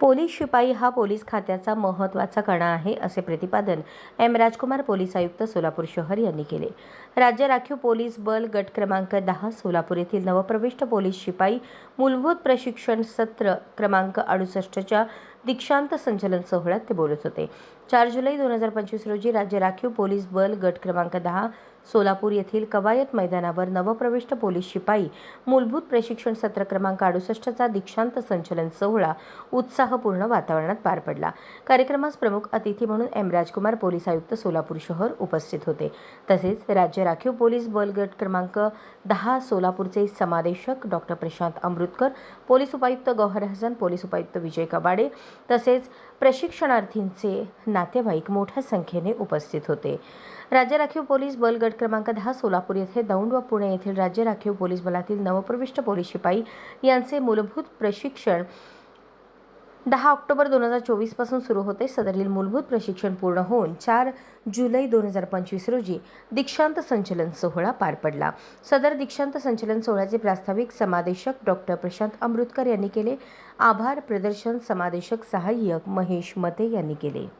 Police शिपाई हा police खात्याचा महत्त्वाचा कणा आहे असे प्रतिपादन एम. राजकुमार पोलीस आयुक्त सोलापूर शहर यांनी केले. राज्य राखीव पोलीस बल गट क्रमांक दहा सोलापूर येथील नवप्रविष्ट पोलीस शिपाई मूलभूत प्रशिक्षण सत्र क्रमांक अडुसष्टच्या दीक्षांत संचलन सोहळ्यात ते बोलत होते. चार जुलै दोन हजार पंचवीस रोजी राज्य राखीव पोलीस बल गट क्रमांक दहा सोलापूर येथील कवायत मैदानावर नवप्रविष्ट पोलीस शिपाई मूलभूत प्रशिक्षण सत्र क्रमांक अडुसष्टचा दीक्षांत संचलन सोहळा उत्साहपूर्ण वातावरणात पार पडला. कार्यक्रमास प्रमुख अतिथी म्हणून एम. राजकुमार पोलीस आयुक्त सोलापूर शहर उपस्थित होते. तसेच राज्य राखीव पोलीस बल गट क्रमांक दहा सोलापूरचे समादेशक डॉक्टर प्रशांत अमृतकर पोलीस उपायुक्त गौहर हसन पोलीस उपायुक्त विजय कबाडे तसेच प्रशिक्षणार्थींचे नातेवाईक मोठ्या संख्येने उपस्थित होते. राज्य राखीव पोलीस बल गट क्रमांक दहा सोलापूर येथे दौंड व पुणे येथील राज्य राखीव पोलीस बलातील नवप्रविष्ट पोलीस शिपाई यांचे मूलभूत प्रशिक्षण दहा ऑक्टोबर दोन हजार चोवीसपासून सुरू होते. सदरील मूलभूत प्रशिक्षण पूर्ण होऊन चार जुलै दोन हजार पंचवीस रोजी दीक्षांत संचलन सोहळा पार पडला. सदर दीक्षांत संचलन सोहळ्याचे प्रास्ताविक समादेशक डॉक्टर प्रशांत अमृतकर यांनी केले. आभार प्रदर्शन समादेशक सहाय्यक महेश मते यांनी केले.